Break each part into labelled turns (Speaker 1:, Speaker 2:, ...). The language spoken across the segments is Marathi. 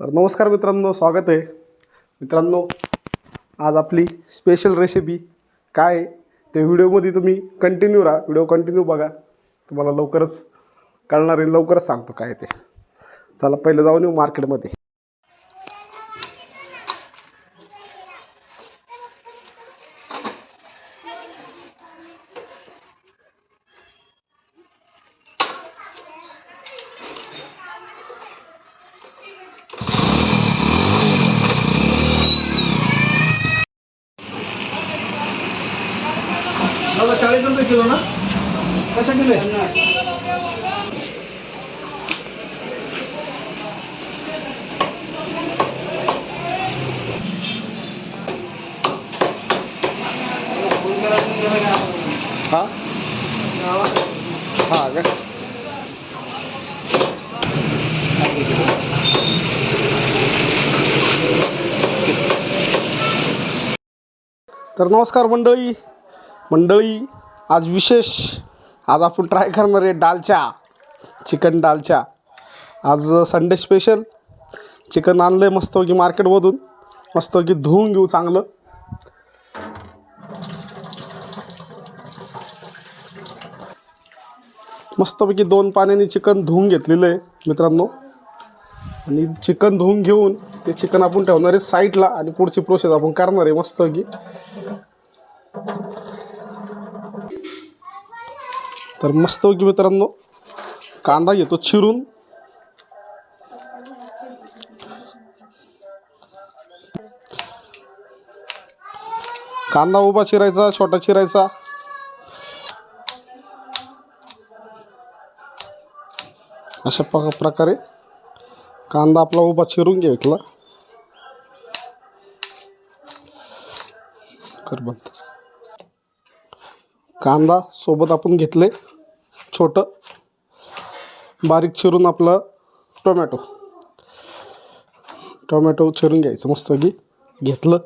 Speaker 1: तर नमस्कार मित्रांनो स्वागत आहे. मित्रांनो आज आपली स्पेशल रेसिपी काय आहे ते व्हिडिओमध्ये तुम्ही कंटिन्यू राहा. व्हिडिओ कंटिन्यू बघा. तुम्हाला लवकरच कळणार आहे लवकरच सांगतो काय ते. चला पहिलं जाऊन येऊ मार्केटमध्ये
Speaker 2: मला चाळीस रुपये किलो ना कशा किलो आहे
Speaker 1: हां? हां का? तर नमस्कार मंडळी. मंडळी आज विशेष आज आपण ट्राय करणार आहे डालच्या चिकन डालच्या आज संडे स्पेशल चिकन आणलं आहे मस्तपैकी मार्केटमधून मस्तपैकी धुवून घेऊ चांगलं. मस्तपैकी दोन पाण्याने चिकन धुवून घेतलेलं आहे मित्रांनो. आणि चिकन धुवून घेऊन ते चिकन आपण ठेवणार आहे साईडला आणि पुढची प्रोसेस आपण करणार आहे मस्तपैकी. तर मस्तपैकी मित्रांनो कांदा घेतो चिरून. कांदा उभा चिरायचा छोटा चिरायचा. अशा प प्रकारे कांदा आपला उभा चिरून घेतला. करबंद कांदा सोबत आपण घेतले छोटं. बारीक चिरून आपलं टोमॅटो. टोमॅटो चिरून घ्यायचं मस्तपैकी घेतलं.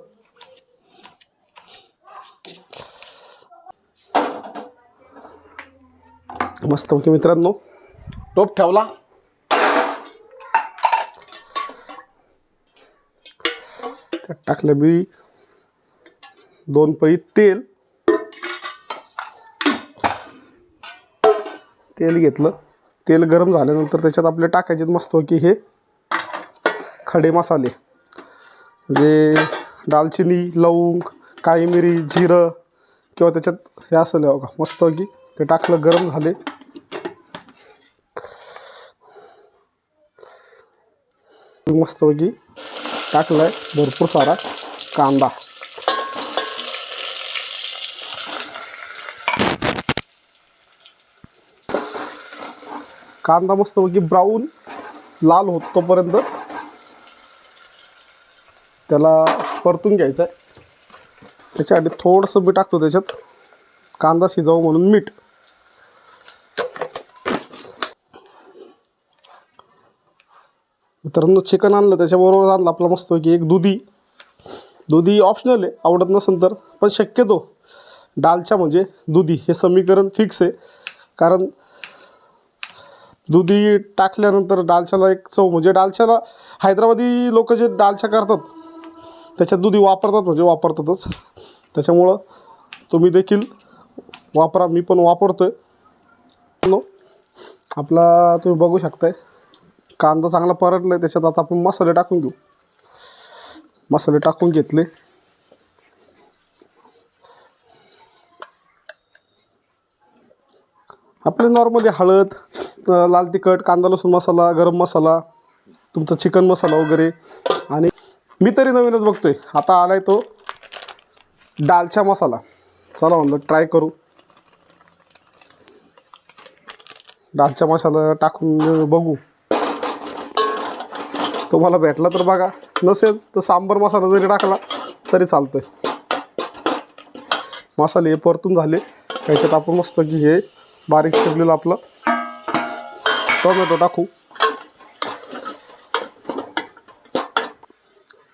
Speaker 1: मस्तपैकी मित्रांनो टोप ठेवला. त्यात टाकलं मी दोन पळी तेल. तेल घेतलं. तेल गरम झाल्यानंतर त्याच्यात आपले टाकायचे मस्त की हे खडे मसाले. म्हणजे दालचिनी लवंग काळी मिरी जिरं किंवा त्याच्यात हे असलं का मस्त की ते टाकलं गरम झाले. मस्तपैकी टाकलाय भरपूर सारा कांदा. कांदा मस्तपैकी ब्राऊन लाल होत तोपर्यंत त्याला परतून घ्यायचं आहे त्याच्यासाठी थोडंसं मी टाकतो त्याच्यात. कांदा शिजावं म्हणून मीठ. मित्रांनो चिकन आणलं त्याच्याबरोबर आणलं आपला मस्त की एक दुधी. दुधी ऑप्शनल आहे आवडत नसेल तर पण शक्यतो डालच्या म्हणजे दुधी. हे समीकरण फिक्स आहे. कारण दुधी टाकल्यानंतर डालच्याला एक चव म्हणजे डालच्याला हैदराबादी लोक जे डालच्या करतात त्याच्यात दुधी वापरतात म्हणजे वापरतातच. त्याच्यामुळं तुम्ही देखील वापरा. मी पण वापरतो आहे आपला तुम्ही बघू शकताय. कांदा चांगला परतला आहे त्याच्यात आता आपण मसाले टाकून घेऊ. मसाले टाकून घेतले. आपले नॉर्मली हळद लाल तिखट कांदा लसूण मसाला गरम मसाला तुमचा चिकन मसाला वगैरे. आणि मी तरी नवीनच बघतोय. आता आलाय तो डालचा मसाला. चला म्हणलं ट्राय करू. डालचा मसाला टाकून बघू. तुम्हाला भेटला तर बघा. नसेल तर सांबर मसाला जरी टाकला तरी चालतो आहे मसाले हे परतून झाले. त्याच्यात आपण मस्त की हे बारीक शिरलेलं आपलं टोमॅटो टाकू.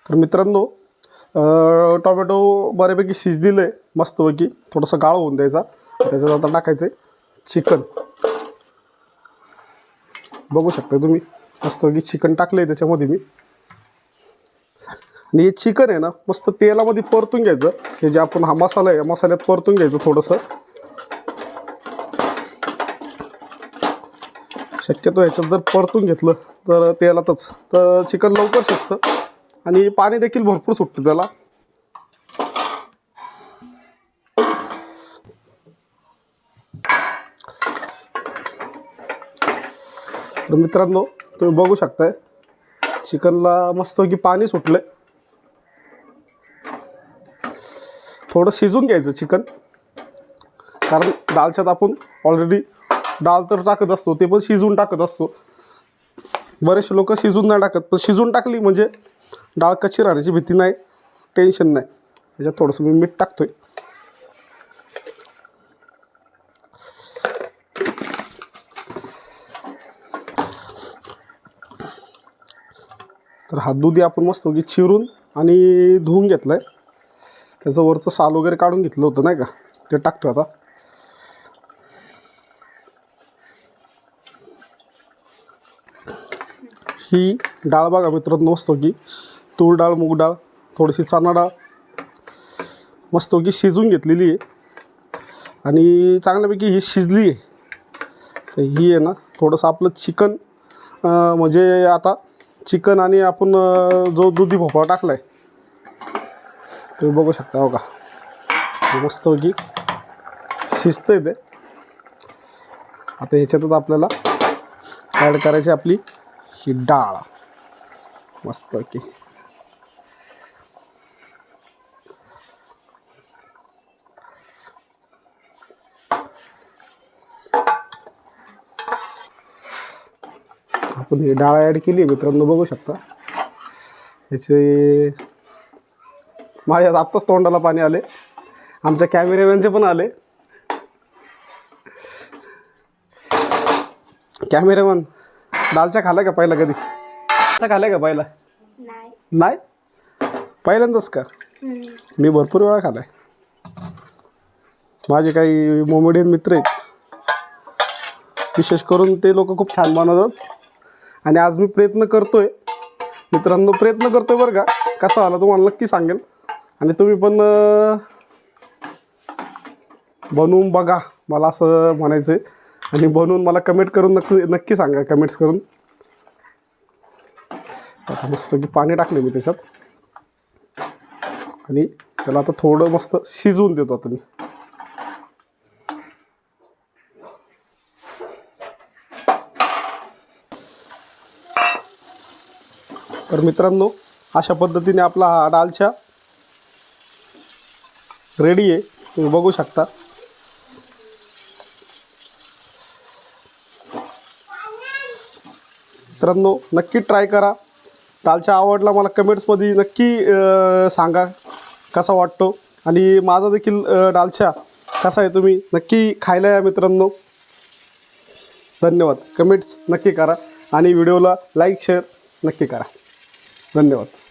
Speaker 1: तर मित्रांनो टोमॅटो बऱ्यापैकी शिजलेलं आहे मस्तपैकी. थोडंसं गाळ होऊन द्यायचा. त्याच्यात आता टाकायचं आहे चिकन. बघू शकता तुम्ही. मस्त की चिकन टाकलं आहे त्याच्यामध्ये मी. आणि हे चिकन आहे ना मस्त तेलामध्ये परतून घ्यायचं. हे जे आपण हा मसाला आहे या मसाल्यात परतून घ्यायचं थोडंसं. शक्यतो ह्याच्यात जर परतून घेतलं तर तेलातच. तर चिकन लवकर शिजतं. आणि पाणी देखील भरपूर सुटतं त्याला. तर मित्रांनो तुम्ही बघू शकताय. चिकनला मस्तपैकी पाणी सुटलंय. थोडं शिजून घ्यायचं चिकन. कारण डालच्यात आपण ऑलरेडी डाळ तर टाकत असतो ते पण शिजवून टाकत असतो. बरेचसे लोक शिजून नाही टाकत पण शिजून टाकली म्हणजे डाळ कच्ची राहण्याची भीती नाही टेन्शन नाही. याच्यात थोडंसं मी मीठ टाकतोय. तर हा दुधी आपण मस्त चिरून आणि धुवून घेतलं आहे त्याचं वरचं साल वगैरे काढून घेतलं होतं नाही का? ते टाकतो आता. ही डाळ बघा मित्रांनो मस्त की तूर डाळ मूग डाळ थोडीशी चणा डाळ मस्त की शिजून घेतलेली आहे. आणि चांगल्यापैकी ही शिजली आहे. तर ही आहे ना थोडंसं आपलं चिकन म्हणजे आता चिकन आणि आपण जो दुधी भोपळा टाकला आहे तुम्ही बघू शकता हो बघा हे मस्तपैकी शिजतं ते. आता ह्याच्यातच आपल्याला ॲड करायची आपली ही डाळ. मस्त की आपण ही डाळ ॲड केली मित्रांनो बघू शकता. ह्याचे माझ्या आत्ताच तोंडाला पाणी आले. आमच्या कॅमेरामॅनचे पण आले. कॅमेरामॅन दालच्या खाल्ल्या का पहिला कधी? खाल्ल्या का पहिला
Speaker 3: नाही.
Speaker 1: पहिल्यांदाच का. मी भरपूर वेळा खाल्लाय. माझे काही मोमेडियन मित्र आहेत. विशेष करून ते लोक खूप छान बनवतात. आणि आज मी प्रयत्न करतोय. मित्रांनो प्रयत्न करतोय बरं का? कसा आला तुम्हाला नक्की सांगेल. आणि तुम्ही पण बनवून बघा. मला असं म्हणायचं आहे आणि बनवून मला कमेंट करून नक्की नक्की सांगा कमेंट्स करून. आता मस्त की पाणी टाकले मी त्याच्यात. आणि त्याला आता थोडं मस्त शिजवून देतो आता मी. तर मित्रांनो अशा पद्धतीने आपला हा डालच्या रेडी आहे. तुम्ही बघू शकता. मित्रांनो नक्की ट्राय करा. दालच्या आवडला मला कमेंट्समध्ये नक्की सांगा कसा वाटतो. आणि माझा देखील अं, कसा आहे तुम्ही नक्की खायला या मित्रांनो. धन्यवाद. कमेंट्स नक्की करा. आणि व्हिडिओला लाईक शेअर नक्की करा. धन्यवाद.